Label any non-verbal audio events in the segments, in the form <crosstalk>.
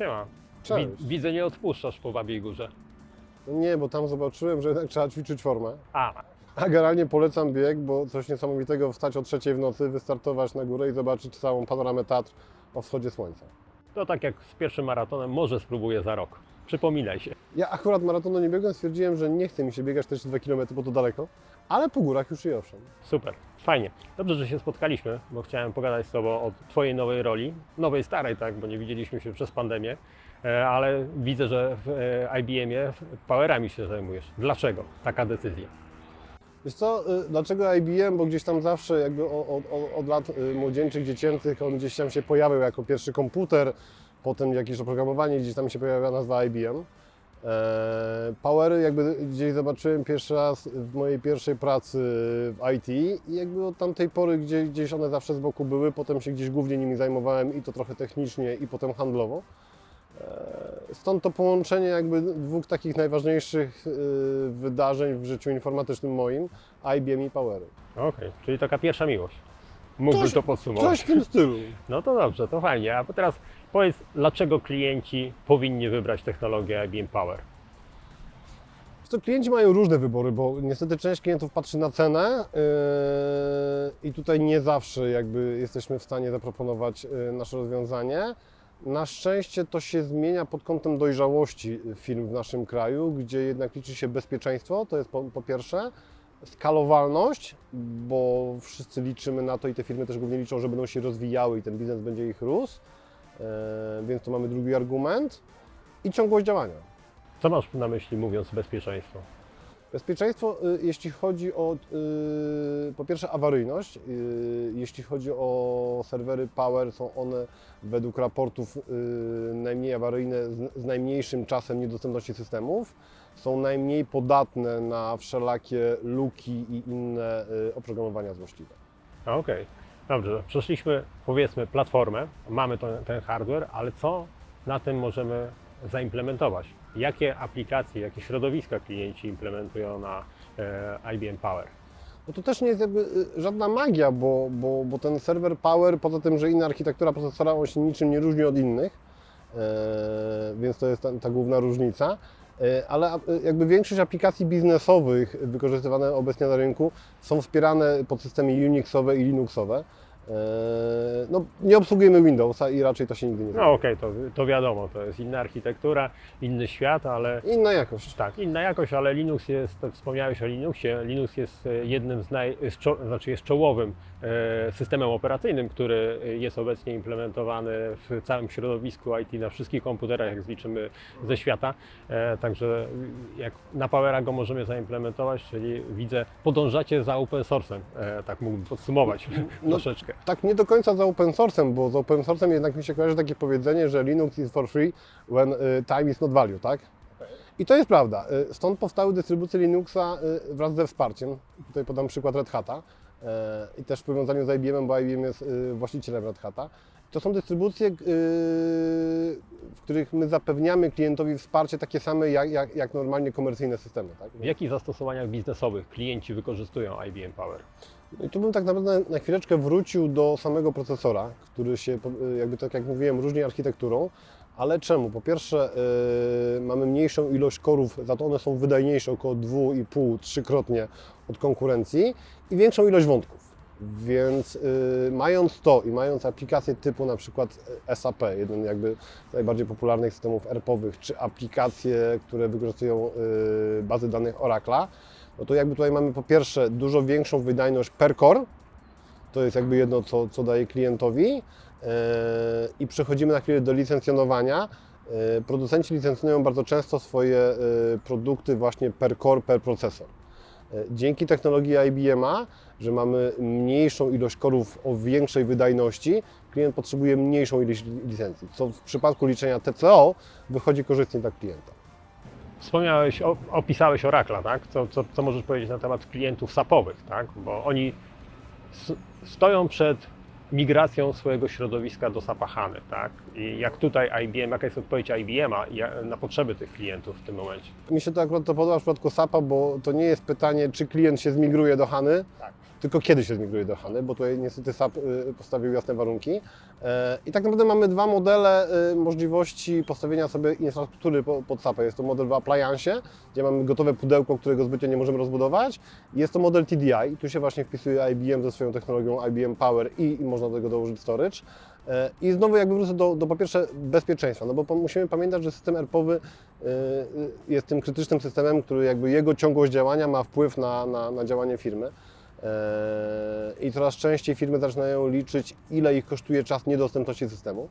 Siema. Cześć. Wi- widzę, nie odpuszczasz po Babiej Górze. No nie, bo tam zobaczyłem, że jednak trzeba ćwiczyć formę. A, A generalnie polecam bieg, bo coś niesamowitego wstać o trzeciej w nocy, wystartować na górę i zobaczyć całą panoramę Tatr o wschodzie słońca. to tak jak z pierwszym maratonem, może spróbuję za rok. Przypominaj się. Ja akurat maratonu nie biegłem, stwierdziłem, że nie chce mi się biegać 42 km, bo to daleko, ale po górach już i owszem. Super, fajnie. Dobrze, że się spotkaliśmy, bo chciałem pogadać z Tobą o Twojej nowej roli. Nowej, starej, tak, bo nie widzieliśmy się przez pandemię, e, ale widzę, że w e, IBM-ie powerami się zajmujesz. Dlaczego taka decyzja? Wiesz co, y, dlaczego IBM? Bo gdzieś tam zawsze jakby o- o- o- od lat młodzieńczych, dziecięcych on gdzieś tam się pojawiał jako pierwszy komputer, potem jakieś oprogramowanie, gdzieś tam się pojawia nazwa IBM. E, Powery jakby gdzieś zobaczyłem pierwszy raz w mojej pierwszej pracy w IT i jakby od tamtej pory gdzieś, gdzieś one zawsze z boku były, potem się gdzieś głównie nimi zajmowałem i to trochę technicznie i potem handlowo. E, Stąd to połączenie jakby dwóch takich najważniejszych y, wydarzeń w życiu informatycznym moim, IBM i Powery. Okej, czyli taka pierwsza miłość. Mógłbym Coś- to podsumować. Coś w tym stylu. <laughs> No to dobrze, to fajnie. A teraz powiedz, dlaczego klienci powinni wybrać technologię IBM Power? To klienci mają różne wybory, bo niestety część klientów patrzy na cenę yy, i tutaj nie zawsze jakby jesteśmy w stanie zaproponować yy, nasze rozwiązanie. Na szczęście to się zmienia pod kątem dojrzałości firm w naszym kraju, gdzie jednak liczy się bezpieczeństwo, to jest po, po pierwsze, skalowalność, bo wszyscy liczymy na to i te firmy też głównie liczą, że będą się rozwijały i ten biznes będzie ich rósł, więc to mamy drugi argument i ciągłość działania. Co masz na myśli mówiąc bezpieczeństwo? Bezpieczeństwo, y, jeśli chodzi o y, po pierwsze awaryjność, y, jeśli chodzi o serwery Power, są one według raportów najmniej awaryjne z, najmniejszym czasem niedostępności systemów, są najmniej podatne na wszelakie luki i inne oprogramowania złośliwe. Okej, dobrze. Przeszliśmy powiedzmy platformę, mamy to, ten hardware, ale co na tym możemy zaimplementować? Jakie aplikacje, jakie środowiska klienci implementują na e, IBM Power? No to też nie jest jakby y, żadna magia, bo, bo, bo ten serwer Power, poza tym, że inna architektura procesora, on się niczym nie różni od innych, e, więc to jest ta, ta główna różnica. E, Ale a- jakby większość aplikacji biznesowych wykorzystywane obecnie na rynku są wspierane pod systemy Unixowe i Linuxowe. E, No, nie obsługujemy Windowsa i raczej to się nigdy nie No okej, to, to wiadomo, to jest inna architektura, inny świat, ale Inna jakość. tak, inna jakość, ale Linux jest, wspomniałeś o Linuxie, Linux jest e, jednym z naj, z czo, znaczy jest czołowym e, systemem operacyjnym, który jest obecnie implementowany w całym środowisku IT na wszystkich komputerach, jak zliczymy ze świata. E, Także jak na Powera go możemy zaimplementować, czyli widzę, podążacie za open source'em, tak mógłbym podsumować No, troszeczkę. Tak nie do końca za open source'em, bo z open source'em jednak mi się kojarzy takie powiedzenie, że Linux is for free when y, time is not value, tak? I to jest prawda. Y, Stąd powstały dystrybucje Linuxa y, wraz ze wsparciem. Tutaj podam przykład Red Hata i też w powiązaniu z IBM, bo IBM jest właścicielem Red Hata. To są dystrybucje, w których my zapewniamy klientowi wsparcie takie same jak, jak, jak normalnie komercyjne systemy. Tak? W jakich zastosowaniach biznesowych klienci wykorzystują IBM Power? No i tu bym tak naprawdę na chwileczkę wrócił do samego procesora, który się, po- jakby tak jak mówiłem, różni architekturą. Ale czemu? Po pierwsze, yy, mamy mniejszą ilość korów, za to one są wydajniejsze około 2,5, trzykrotnie od konkurencji i większą ilość wątków. Więc yy, mając to i mając aplikacje typu na przykład SAP, jeden jakby z najbardziej popularnych systemów ERP-owych, czy aplikacje, które wykorzystują yy, bazy danych Oracle'a, no to jakby tutaj mamy po pierwsze dużo większą wydajność per core, to jest jakby jedno, co, co daje klientowi e, i przechodzimy na chwilę do licencjonowania. E, Producenci licencjonują bardzo często swoje e, produkty właśnie per core, per procesor. Dzięki technologii IBM-a, że mamy mniejszą ilość korów o większej wydajności, klient potrzebuje mniejszą ilość licencji, co w przypadku liczenia TCO wychodzi korzystnie dla klienta. Wspomniałeś, o, opisałeś Oracla, tak? Co, co, co możesz powiedzieć na temat klientów SAP-owych, tak? Bo oni stoją przed migracją swojego środowiska do SAP HANY, tak? I jak tutaj IBM, jaka jest odpowiedź IBM-a na potrzeby tych klientów w tym momencie? Mi się to akurat to podoba w przypadku SAP-a, bo to nie jest pytanie, czy klient się zmigruje do Hany, Tak. Tylko kiedy się zmigruje do HANY, bo tutaj niestety SAP y, postawił jasne warunki. E, I tak naprawdę mamy dwa modele y, możliwości postawienia sobie infrastruktury po- pod SAP. Jest to model w appliance, gdzie mamy gotowe pudełko, którego zbytnio nie możemy rozbudować. Jest to model TDI, tu się właśnie wpisuje IBM ze swoją technologią IBM Power i, i można do tego dołożyć storage. E, I znowu jakby wrócę do, do po pierwsze bezpieczeństwa, no bo musimy pamiętać, że system ERP-owy y, jest tym krytycznym systemem, który jakby jego ciągłość działania ma wpływ na, na, na działanie firmy. E, I coraz częściej firmy zaczynają liczyć, ile ich kosztuje czas niedostępności systemu.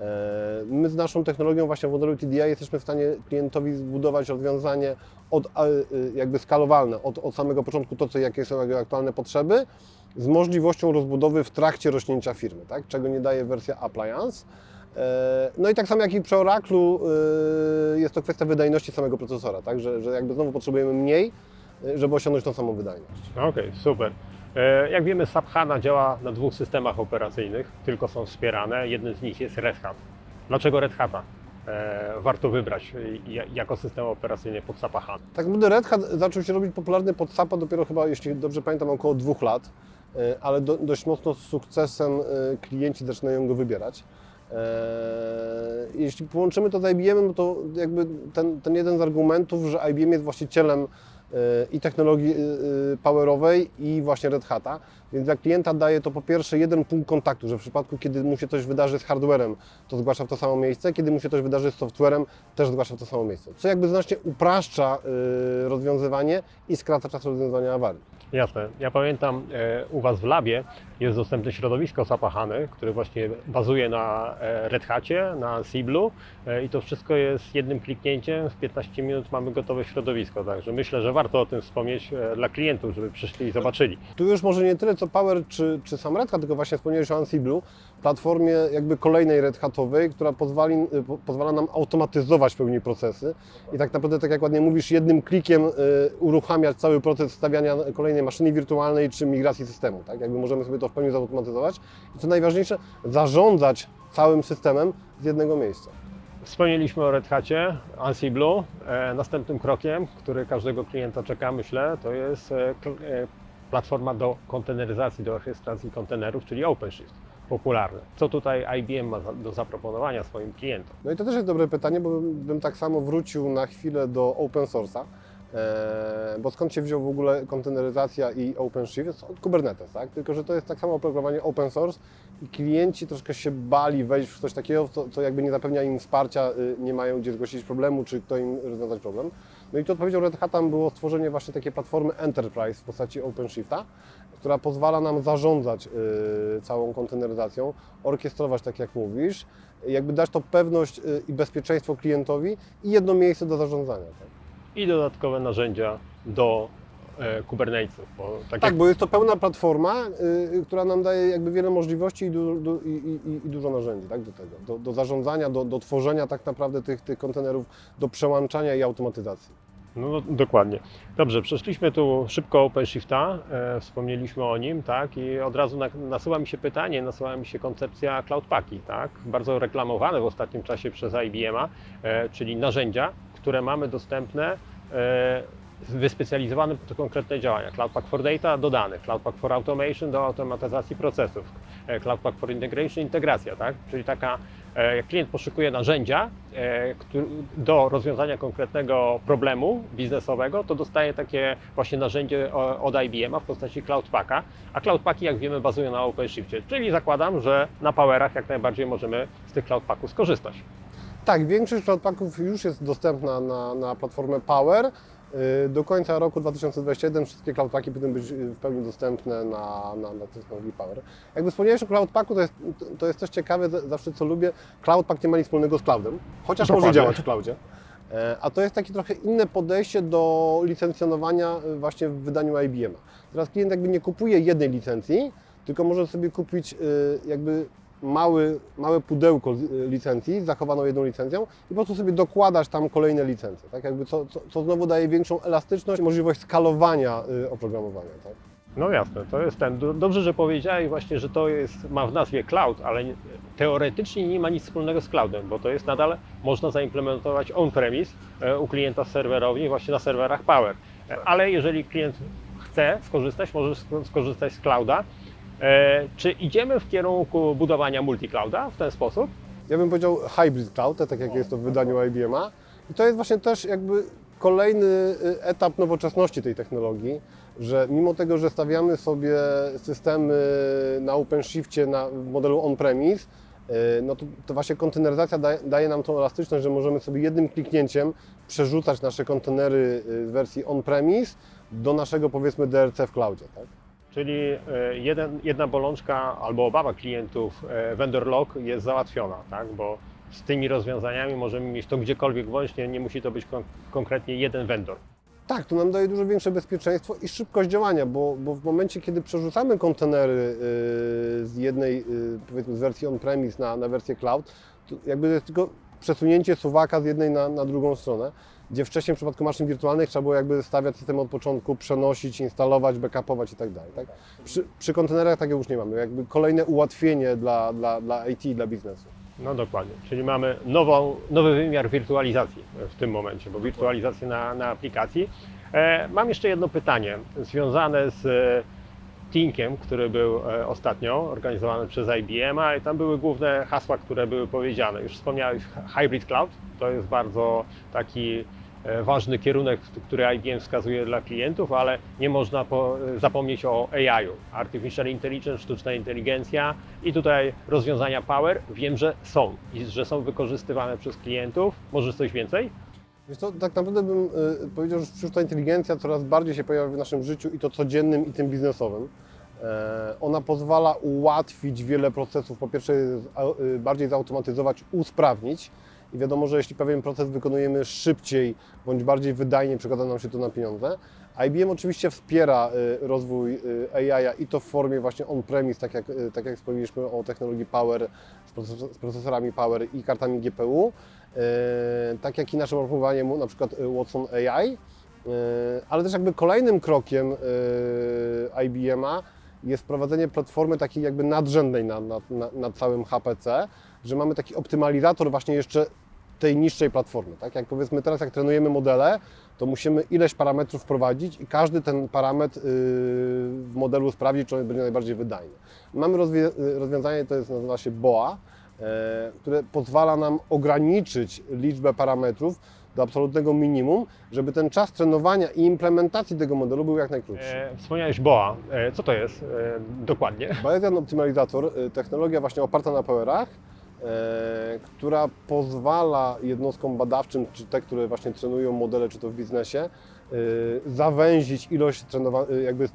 E, My z naszą technologią właśnie w modelu TDI jesteśmy w stanie klientowi zbudować rozwiązanie od, a, y, jakby skalowalne, od, od samego początku to, co, jakie są jego aktualne potrzeby, z możliwością rozbudowy w trakcie rośnięcia firmy, tak? czego nie daje wersja Appliance. No i tak samo jak i przy Oraclu jest to kwestia wydajności samego procesora, tak? że, że jakby znowu potrzebujemy mniej, żeby osiągnąć tą samą wydajność. Okej, super. E, Jak wiemy, SAP HANA działa na dwóch systemach operacyjnych, tylko są wspierane. Jednym z nich jest Red Hat. Dlaczego Red Hata e, warto wybrać e, ja- jako system operacyjny pod SAP HANA? Tak naprawdę Red Hat zaczął się robić popularny pod SAPa dopiero chyba, jeśli dobrze pamiętam, około dwóch lat, ale do, dość mocno z sukcesem klienci zaczynają go wybierać. Jeśli połączymy to z IBM, no to jakby ten, ten jeden z argumentów, że IBM jest właścicielem i technologii e, e, powerowej i właśnie Red Hata, więc dla klienta daje to po pierwsze jeden punkt kontaktu, że w przypadku kiedy mu się coś wydarzy z hardwarem, to zgłasza w to samo miejsce, kiedy mu się coś wydarzy z softwarem, też zgłasza w to samo miejsce. Co jakby znacznie upraszcza y, rozwiązywanie i skraca czas rozwiązywania awarii. Jasne. Ja pamiętam e, u Was w labie jest dostępne środowisko SAP HANY, które właśnie bazuje na e, Red Hacie, na Siblu e, i to wszystko jest jednym kliknięciem. W 15 minut mamy gotowe środowisko, także myślę, że warto o tym wspomnieć e, dla klientów, żeby przyszli i zobaczyli. Tu już może nie tyle co Power czy, czy sam Red Hat, tylko właśnie wspomniałeś o Ansible, platformie jakby kolejnej Red Hatowej, która pozwali, po- pozwala nam automatyzować w pełni procesy i tak naprawdę, tak jak ładnie mówisz, jednym klikiem uruchamiać cały proces stawiania kolejnej maszyny wirtualnej czy migracji systemu. Tak? Jakby możemy sobie to w pełni zautomatyzować i co najważniejsze, zarządzać całym systemem z jednego miejsca. Wspomnieliśmy o Red Hacie, Ansible. E, następnym krokiem, który każdego klienta czeka, myślę, to jest e, e, platforma do konteneryzacji, do orchestracji kontenerów, czyli OpenShift. Popularne. Co tutaj IBM ma do zaproponowania swoim klientom? No i to też jest dobre pytanie, bo bym, bym tak samo wrócił na chwilę do open source'a. E, bo skąd się wziął w ogóle konteneryzacja i OpenShift? Od Kubernetes, tak? Tylko, że to jest tak samo oprogramowanie open source i klienci troszkę się bali wejść w coś takiego, co, co jakby nie zapewnia im wsparcia, y, nie mają gdzie zgłosić problemu, czy kto im rozwiązać problem. No i tu odpowiedzią Red Hata było stworzenie właśnie takiej platformy Enterprise w postaci OpenShifta, która pozwala nam zarządzać y, całą konteneryzacją, orkiestrować tak jak mówisz, jakby dać to pewność y, i bezpieczeństwo klientowi i jedno miejsce do zarządzania. Tak, I dodatkowe narzędzia do e, Kubernetesów. Bo tak tak jak bo jest to pełna platforma, y, która nam daje jakby wiele możliwości i, du, du, i, i, i dużo narzędzi tak, do tego, do, do zarządzania, do, do tworzenia tak naprawdę tych, tych kontenerów, do przełączania i automatyzacji. No, no dokładnie. Dobrze, przeszliśmy tu szybko OpenShifta, e, wspomnieliśmy o nim, tak, i od razu na, nasuwa mi się pytanie, nasuwa mi się koncepcja Cloudpaki, tak, bardzo reklamowane w ostatnim czasie przez IBM-a, e, czyli narzędzia, które mamy dostępne e, wyspecjalizowane pod konkretne działania. Cloudpak for Data do danych, Cloudpak for Automation do automatyzacji procesów, e, Cloudpak for Integration integracja, tak? Czyli taka, e, jak klient poszukuje narzędzia do rozwiązania konkretnego problemu biznesowego, to dostaje takie właśnie narzędzie od IBM-a w postaci Cloudpaka, a Cloudpaki jak wiemy bazują na OpenShiftie, czyli zakładam, że na Powerach jak najbardziej możemy z tych Cloudpaków skorzystać. Tak, większość cloudpacków już jest dostępna na, na platformę Power. Y, Do końca roku 2021 wszystkie cloudpaki powinny być y, w pełni dostępne na, na, na technologii Power. Jakby wspomniałeś o cloudpaku, to jest, to jest też ciekawe, za- zawsze co lubię, cloudpak nie ma nic wspólnego z cloudem, chociaż może Dokładnie. działać w cloudzie. E, A to jest takie trochę inne podejście do licencjonowania y, właśnie w wydaniu IBM. Teraz klient jakby nie kupuje jednej licencji, tylko może sobie kupić jakby mały, małe pudełko licencji, z zachowaną jedną licencją i po prostu sobie dokładasz tam kolejne licencje, tak? Jakby co, co, co znowu daje większą elastyczność, możliwość skalowania y, oprogramowania, tak? No jasne, to jest ten. do- Dobrze, że powiedziałeś właśnie, że to jest, ma w nazwie cloud, ale nie- teoretycznie nie ma nic wspólnego z cloudem, bo to jest nadal, można zaimplementować on-premise e, u klienta z serwerowni, właśnie na serwerach Power. E, Ale jeżeli klient chce skorzystać, może sk- skorzystać z clouda. E, Czy idziemy w kierunku budowania multi-clouda w ten sposób? Ja bym powiedział hybrid cloud, tak jak jest to w wydaniu IBM-a. I to jest właśnie też jakby kolejny y, etap nowoczesności tej technologii, że mimo tego, że stawiamy sobie systemy na OpenShifcie na, w modelu on-premise, y, no to, to właśnie konteneryzacja daje, daje nam tą elastyczność, że możemy sobie jednym kliknięciem przerzucać nasze kontenery y, z wersji on-premise do naszego powiedzmy DRC w cloudzie. Tak? Czyli e, jeden, jedna bolączka albo obawa klientów, e, vendor lock jest załatwiona, tak? bo z tymi rozwiązaniami możemy mieć to gdziekolwiek bądź, nie musi to być kon- konkretnie jeden vendor. Tak, to nam daje dużo większe bezpieczeństwo i szybkość działania, bo, bo w momencie, kiedy przerzucamy kontenery y, z jednej, y, powiedzmy, z wersji on-premise na, na wersję cloud, to jakby to jest tylko przesunięcie suwaka z jednej na, na drugą stronę, gdzie wcześniej w przypadku maszyn wirtualnych trzeba było jakby stawiać system od początku, przenosić, instalować, backupować i tak dalej. Tak? Przy, przy kontenerach takiego już nie mamy, jakby kolejne ułatwienie dla, dla, dla IT, dla biznesu. No dokładnie, czyli mamy nową, nowy wymiar wirtualizacji w tym momencie, bo wirtualizacja na, na aplikacji. E, mam jeszcze jedno pytanie związane z e, Tinkiem, który był e, ostatnio organizowany przez IBM, a i tam były główne hasła, które były powiedziane. Już wspomniałeś hy- Hybrid Cloud, to jest bardzo taki ważny kierunek, który IBM wskazuje dla klientów, ale nie można po, zapomnieć o AI-u. Artificial Intelligence, sztuczna inteligencja i tutaj rozwiązania Power wiem, że są i że są wykorzystywane przez klientów. Może coś więcej? Wiesz tak naprawdę bym y, powiedział, że sztuczna inteligencja coraz bardziej się pojawia w naszym życiu i to codziennym i tym biznesowym. E, ona pozwala ułatwić wiele procesów. Po pierwsze, bardziej zautomatyzować, usprawnić. I wiadomo, że jeśli pewien proces wykonujemy szybciej bądź bardziej wydajnie, przekłada nam się to na pieniądze. IBM oczywiście wspiera y, rozwój y, AI i to w formie właśnie on-premise, tak jak, y, tak jak wspomnieliśmy o technologii Power z proces- z procesorami Power i kartami GPU. Tak jak i naszym oprogramowaniem, na przykład Watson AI, ale też jakby kolejnym krokiem IBM-a jest wprowadzenie platformy takiej jakby nadrzędnej nad, nad, nad, nad całym HPC, że mamy taki optymalizator właśnie jeszcze tej niższej platformy. Tak? Jak powiedzmy teraz, jak trenujemy modele, to musimy ileś parametrów wprowadzić i każdy ten parametr y, w modelu sprawdzić, czy on będzie najbardziej wydajny. Mamy y, rozwiązanie, to jest, nazywa się BOA, e, które pozwala nam ograniczyć liczbę parametrów do absolutnego minimum, żeby ten czas trenowania i implementacji tego modelu był jak najkrótszy. E, wspomniałeś BOA. E, co to jest e, dokładnie? Bayesian Optimalizator, y, technologia właśnie oparta na powerach, e, która pozwala jednostkom badawczym, czy te, które właśnie trenują modele, czy to w biznesie, y, zawęzić ilość y, jakby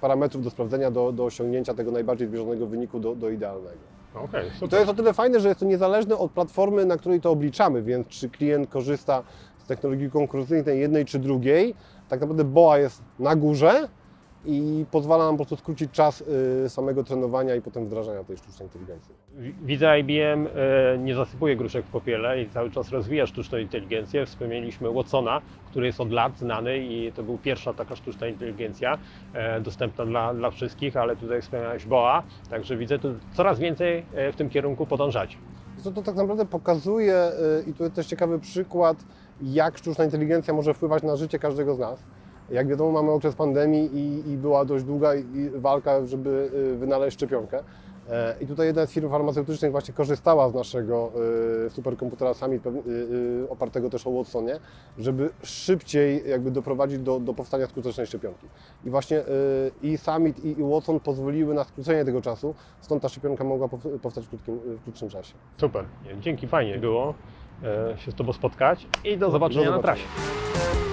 parametrów do sprawdzenia do, do osiągnięcia tego najbardziej zbliżonego wyniku do, do idealnego. Okej, I to jest o tyle fajne, że jest to niezależne od platformy, na której to obliczamy, więc czy klient korzysta z technologii konkurencyjnej jednej czy drugiej, tak naprawdę BOA jest na górze i pozwala nam po prostu skrócić czas y, samego trenowania i potem wdrażania tej sztucznej inteligencji. Widzę IBM e, nie zasypuje gruszek w popiele i cały czas rozwija sztuczną inteligencję. Wspomnieliśmy Watsona, który jest od lat znany i to był pierwsza taka sztuczna inteligencja e, dostępna dla, dla wszystkich, ale tutaj wspomniałeś BOA, także widzę tu coraz więcej w tym kierunku podążać. Co to tak naprawdę pokazuje, y, i tu jest też ciekawy przykład, jak sztuczna inteligencja może wpływać na życie każdego z nas. Jak wiadomo, mamy okres pandemii i, i była dość długa walka, żeby y, wynaleźć szczepionkę. E, I tutaj jedna z firm farmaceutycznych właśnie korzystała z naszego y, superkomputera Summit, y, opartego też o Watsonie, żeby szybciej jakby doprowadzić do, do powstania skutecznej szczepionki. I właśnie i Summit i, Watson pozwoliły na skrócenie tego czasu, stąd ta szczepionka mogła pow- powstać w krótkim, w krótszym czasie. Super, dzięki, fajnie było e, się z Tobą spotkać i do zobaczenia, Do na zobaczenia. trasie.